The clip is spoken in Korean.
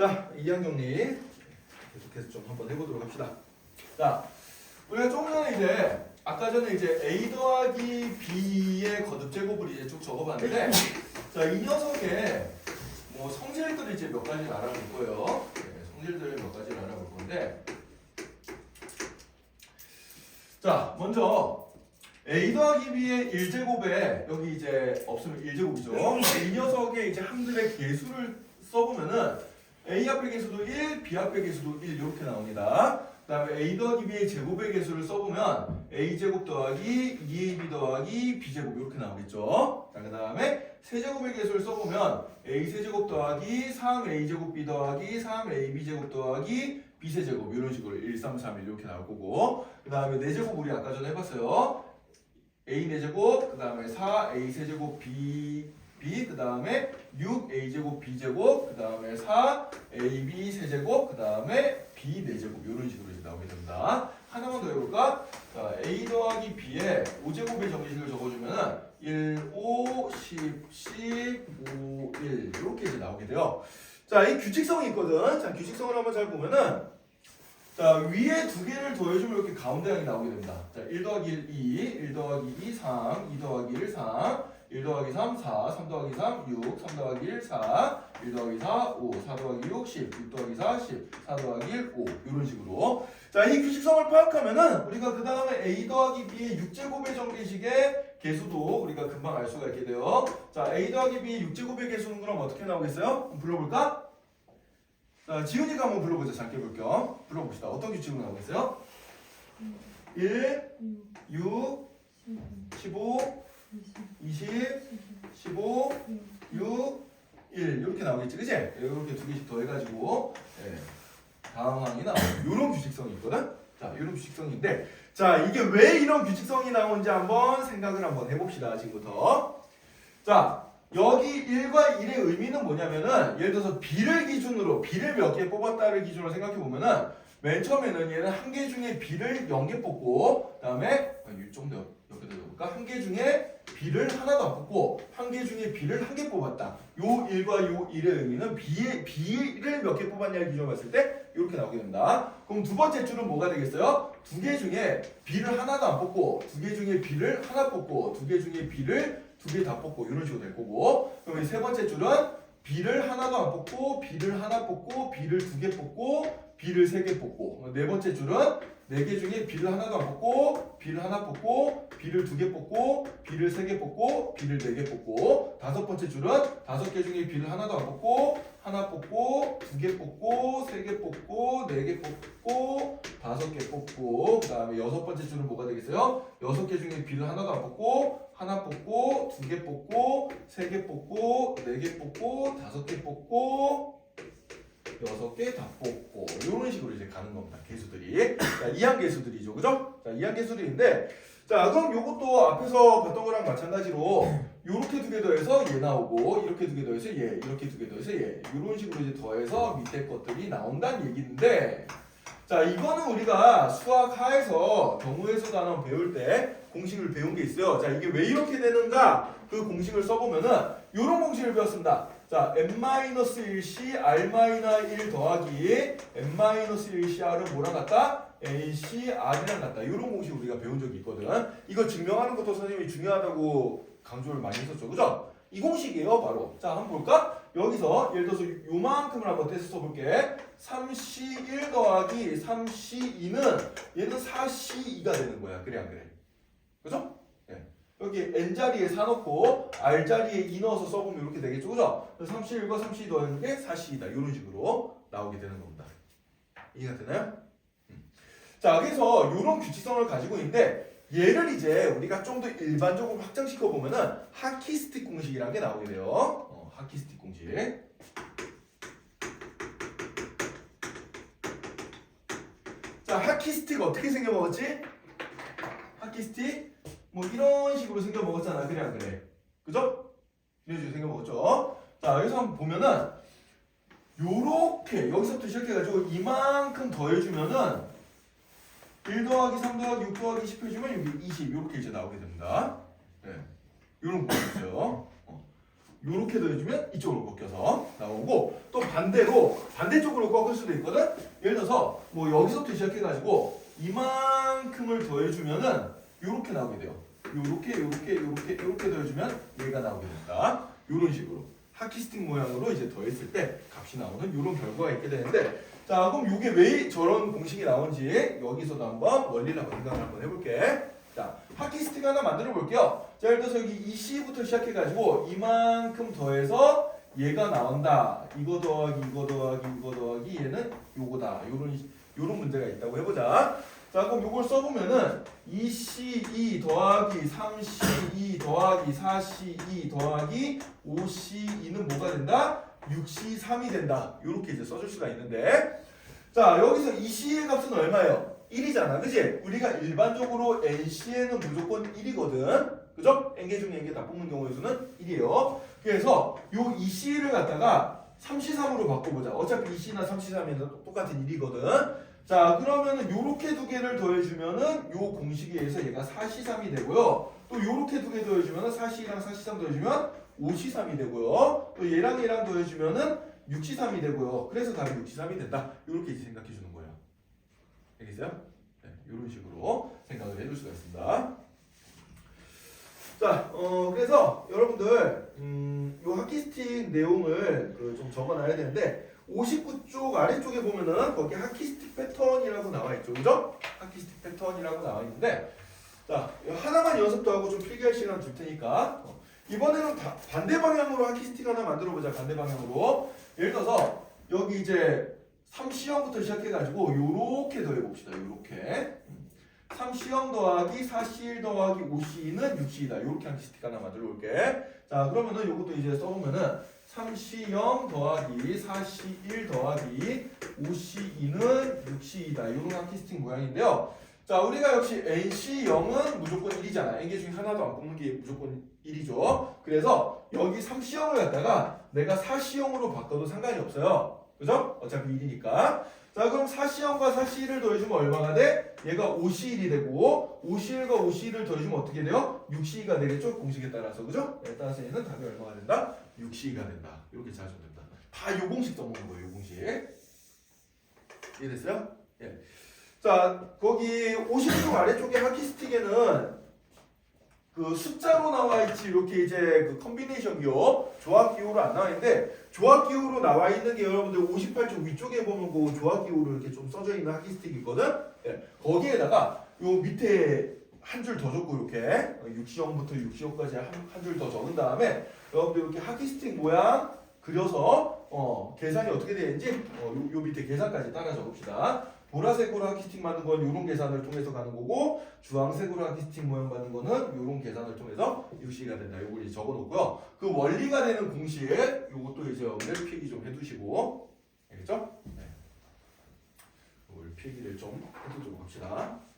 자, 이항 정리 계속해서 좀 한번 해보도록 합시다. 자, 우리가 조금 전에 이제 아까 전에 이제 a 더하기 b의 거듭 제곱을 이제 쭉 적어봤는데, 자, 이 녀석의 뭐 성질들을 이제 몇 가지 알아볼 거예요. 네, 성질들을 몇 가지 알아볼 건데, 자, 먼저 a 더하기 b의 1제곱에 여기 이제 없으면 1제곱이죠. 이 녀석의 이제 함들의 개수를 써보면은 a 앞의 개수도 1, b 앞의 개수도 1 이렇게 나옵니다. 그 다음에 a 더하기 b의 제곱의 개수를 써보면 a 제곱 더하기 2ab 더하기 b 제곱 이렇게 나오겠죠. 자, 그 다음에 세제곱의 개수를 써보면 a 세제곱 더하기 3a 제곱 b 더하기 3ab 제곱 더하기 b 세제곱 이런 식으로 1, 3, 3 이렇게 나올 거고 그 다음에 4제곱 우리 아까 전에 해봤어요. a 4제곱 그 다음에 4a 세제곱 b b 그 다음에 6a 제곱 b 제곱 그 다음에 4ab 세제곱 그 다음에 b 4제곱 이런 식으로 이제 나오게 됩니다. 하나만 더 해볼까? 자, a 더하기 b의 5제곱의 정리식을 적어주면은 1, 5, 10, 10, 5, 1 이렇게 이제 나오게 돼요. 자, 이 규칙성이 있거든. 자, 규칙성을 한번 잘 보면은 자, 위에 두 개를 더해주면 이렇게 가운데 항이 나오게 됩니다. 자, 1 더하기 1, 2, 1 더하기 2, 3, 2 더하기 1, 3, 1 더하기 3, 4, 3 더하기 3, 6, 3 더하기 1, 4, 1 더하기 4, 5, 4 더하기 6, 10, 6 더하기 4, 10, 4 더하기 1, 5 이런 식으로 자, 이 규칙성을 파악하면은 우리가 그 다음에 a 더하기 b의 6제곱의 정리식의 개수도 우리가 금방 알 수가 있게 돼요. 자, a 더하기 b의 6제곱의 개수는 그럼 어떻게 나오겠어요? 한번 불러볼까? 자, 지훈이가 한번 불러보자. 잘 깨볼 겸. 불러봅시다. 어떤 규칙으로 나오겠어요? 1, 6, 15, 20, 15, 6, 1 이렇게 나오겠지, 그지? 이렇게 두 개씩 더해가지고 예, 다음 항이 나와요. 이런 규칙성이 있거든. 자, 이런 규칙성인데, 자 이게 왜 이런 규칙성이 나오는지 한번 생각을 한번 해봅시다. 지금부터. 자, 여기 1과 1의 의미는 뭐냐면은 예를 들어서 B를 기준으로 B를 몇 개 뽑았다를 기준으로 생각해 보면은 맨 처음에는 얘는 한 개 중에 B를 0개 뽑고 그다음에 좀더 옆에 들어볼까? 한 개 중에 B를 하나도 안 뽑고 한 개 중에 B를 한 개 뽑았다. 요 1과 요 1의 의미는 B의 B를 몇 개 뽑았냐를 기준으로 봤을 때 이렇게 나오게 됩니다. 그럼 두 번째 줄은 뭐가 되겠어요? 두 개 중에 B를 하나도 안 뽑고 두 개 중에 B를 하나 뽑고 두 개 중에 B를 두 개 다 뽑고 이런 식으로 될 거고 그럼 이 세 번째 줄은 B를 하나도 안 뽑고 B를 하나 뽑고 B를 두 개 뽑고 B를 세 개 뽑고. 네 번째 줄은 네 개 중에 B를 하나도 안 뽑고 B를 하나 뽑고 B를 두 개 뽑고 B를 세 개 뽑고 B를 네 개 뽑고. 다섯 번째 줄은 다섯 개 중에 B를 하나도 안 뽑고 하나 뽑고 두 개 뽑고 세 개 뽑고 네 개 뽑고 다섯 개 뽑고. 그 다음에 여섯 번째 줄은 뭐가 되겠어요? 여섯 개 중에 B를 하나도 안 뽑고 하나 뽑고 두 개 뽑고 세 개 뽑고 네 개 뽑고 다섯 개 뽑고 여섯 개 다 뽑고 이런 식으로 이제 가는 겁니다. 개수들이 자, 이항 개수들이죠, 그죠? 자, 이항 개수들인데 자 그럼 요것도 앞에서 봤던 거랑 마찬가지로 요렇게 두 개 더해서 얘 나오고 이렇게 두 개 더해서 얘 이렇게 두 개 더해서 얘 이런 식으로 이제 더해서 밑에 것들이 나온다는 얘기인데 자 이거는 우리가 수학 하에서 경우에서 단원 배울 때 공식을 배운 게 있어요. 자 이게 왜 이렇게 되는가 그 공식을 써보면은 요런 공식을 배웠습니다. 자 n-1c r-1 더하기 n-1c r은 뭐랑 같다? nc r이랑 같다. 이런 공식 우리가 배운 적이 있거든. 이거 증명하는 것도 선생님이 중요하다고 강조를 많이 했었죠. 그죠? 이 공식이에요, 바로. 자, 한번 볼까? 여기서 예를 들어서 요만큼을 한번 떼서 써볼게. 3c1 더하기 3c2는 얘는 4c2가 되는 거야. 그래, 안 그래? 그죠? 네. 여기 n자리에 4 넣고 r자리에 2 넣어서 써보면 이렇게 되겠죠. 그죠? 31과 32 더하는 게 4c이다. 이런 식으로 나오게 되는 겁니다. 이해가 되나요? 음. 자, 그래서 이런 규칙성을 가지고 있는데 얘를 이제 우리가 좀 더 일반적으로 확장시켜 보면은 하키스틱 공식이라는 게 나오게 돼요. 어, 하키스틱 공식. 자, 하키스틱 어떻게 생겨 먹었지? 하키스틱 뭐 이런 식으로 생겨 먹었잖아. 그래 안 그래? 그죠? 이런 식으로 생겨 먹었죠. 자, 여기서 한번 보면은 요렇게 여기서부터 시작해가지고 이만큼 더해주면은 1 더하기 3 더하기 6 더하기 10 해주면 여기 20 이렇게 이제 나오게 됩니다. 네. 이런 거 있어요. 어. 요렇게 더해주면 이쪽으로 꺾여서 나오고 또 반대로 반대쪽으로 꺾을 수도 있거든. 예를 들어서 뭐 여기서부터 시작해가지고 이만큼을 더해주면은 요렇게 나오게 돼요. 요렇게 요렇게 요렇게 요렇게 더해주면 얘가 나오게 된다. 요런 식으로 하키스틱 모양으로 이제 더했을 때 값이 나오는 요런 결과가 있게 되는데 자 그럼 요게 왜 저런 공식이 나오는지 여기서도 한번 한번 생각을 한번 해볼게. 자 하키스틱 하나 만들어 볼게요. 자 예를 들어서 여기 이 C부터 시작해가지고 이만큼 더해서 얘가 나온다. 이거 더하기 이거 더하기 이거 더하기 얘는 요거다. 요런 요런 문제가 있다고 해보자. 자 그럼 요걸 써보면은 2C2 더하기 3C2 더하기 4C2 더하기 5C2는 뭐가 된다? 6C3이 된다. 요렇게 이제 써줄 수가 있는데 자 여기서 2C의 값은 얼마예요? 1이잖아 그지? 우리가 일반적으로 NC에는 무조건 1이거든 그죠? n개 중에 n개 다 뽑는 경우의 수는 1이에요 그래서 요 2C를 갖다가 3C3으로 바꿔보자 어차피 2C나 3C3은 똑같은 1이거든 자 그러면은 요렇게 두 개를 더해주면은 요 공식에 의해서 얘가 4C3이 되고요. 또 요렇게 두 개 더해주면은 4C랑 4C3 더해주면 5C3이 되고요. 또 얘랑 얘랑 더해주면은 6C3이 되고요. 그래서 답이 6C3이 된다. 요렇게 이제 생각해 주는 거예요. 알겠어요? 네, 이런 식으로 생각을 해줄 수가 있습니다. 자, 어, 그래서 여러분들 음, 요 하키스틱 내용을 그 좀 적어 놔야 되는데 59쪽 아래쪽에 보면은 거기 하키스틱 패턴이라고 나와 있죠, 그죠? 하키스틱 패턴이라고 나와 있는데 자 하나만 연습도 하고 좀 필기할 시간 줄 테니까 어, 이번에는 다- 반대 방향으로 하키스틱 하나 만들어 보자. 반대 방향으로 예를 들어서 여기 이제 3C형부터 시작해 가지고 요렇게 더해 봅시다. 요렇게 3C형 더하기 4C1 더하기 5C는 6C이다. 요렇게 한 스틱 하나 만들어 볼게. 자 그러면은 요것도 이제 써보면은 3C형 더하기 4C1 더하기 5C2는 6C이다. 요런 한키스틱 모양인데요. 자 우리가 역시 NC0은 무조건 1이잖아. n개 중에 하나도 안 뽑는 게 무조건 1이죠. 그래서 여기 3C형을 갖다가 내가 4C형으로 바꿔도 상관이 없어요. 그죠? 어차피 1이니까. 자 그럼 4C형과 4C1을 더해주면 얼마가 돼? 얘가 5C1이 되고 5C1과 5C1을 더해주면 어떻게 돼요? 6C가 되겠죠? 공식에 따라서 그죠? 네, 따라서 얘는 답이 얼마가 된다? 6C가 된다. 이렇게 찾으면 된다. 다 요 공식 써먹는 거예요. 요 공식. 이해됐어요? 예. 자 거기 50쪽 아래쪽에 하키스틱에는 그 숫자로 나와 있지 이렇게 이제 그 컨비네이션 기호 조합 기호로 안 나와 있는데 조합 기호로 나와 있는 게 여러분들 58쪽 위쪽에 보면 그 조합 기호로 이렇게 좀 써져 있는 하키스틱이 있거든. 예. 거기에다가 요 밑에 한 줄 더 적고 이렇게 6시형부터 6시형까지 한 줄 더 적은 다음에 여러분들 이렇게 하키스틱 모양 그려서 어, 계산이 어떻게 되는지 어, 요, 요 밑에 계산까지 따라 적읍시다. 보라색으로 하키스틱 만든 건 이런 계산을 통해서 가는 거고 주황색으로 하키스틱 모양 만든 거는 이런 계산을 통해서 6시가 된다. 요걸 이제 적어놓고요. 그 원리가 되는 공식 요것도 이제 여러분들 필기 좀 해두시고 알겠죠? 네. 요걸 필기를 좀 해두도록 합시다.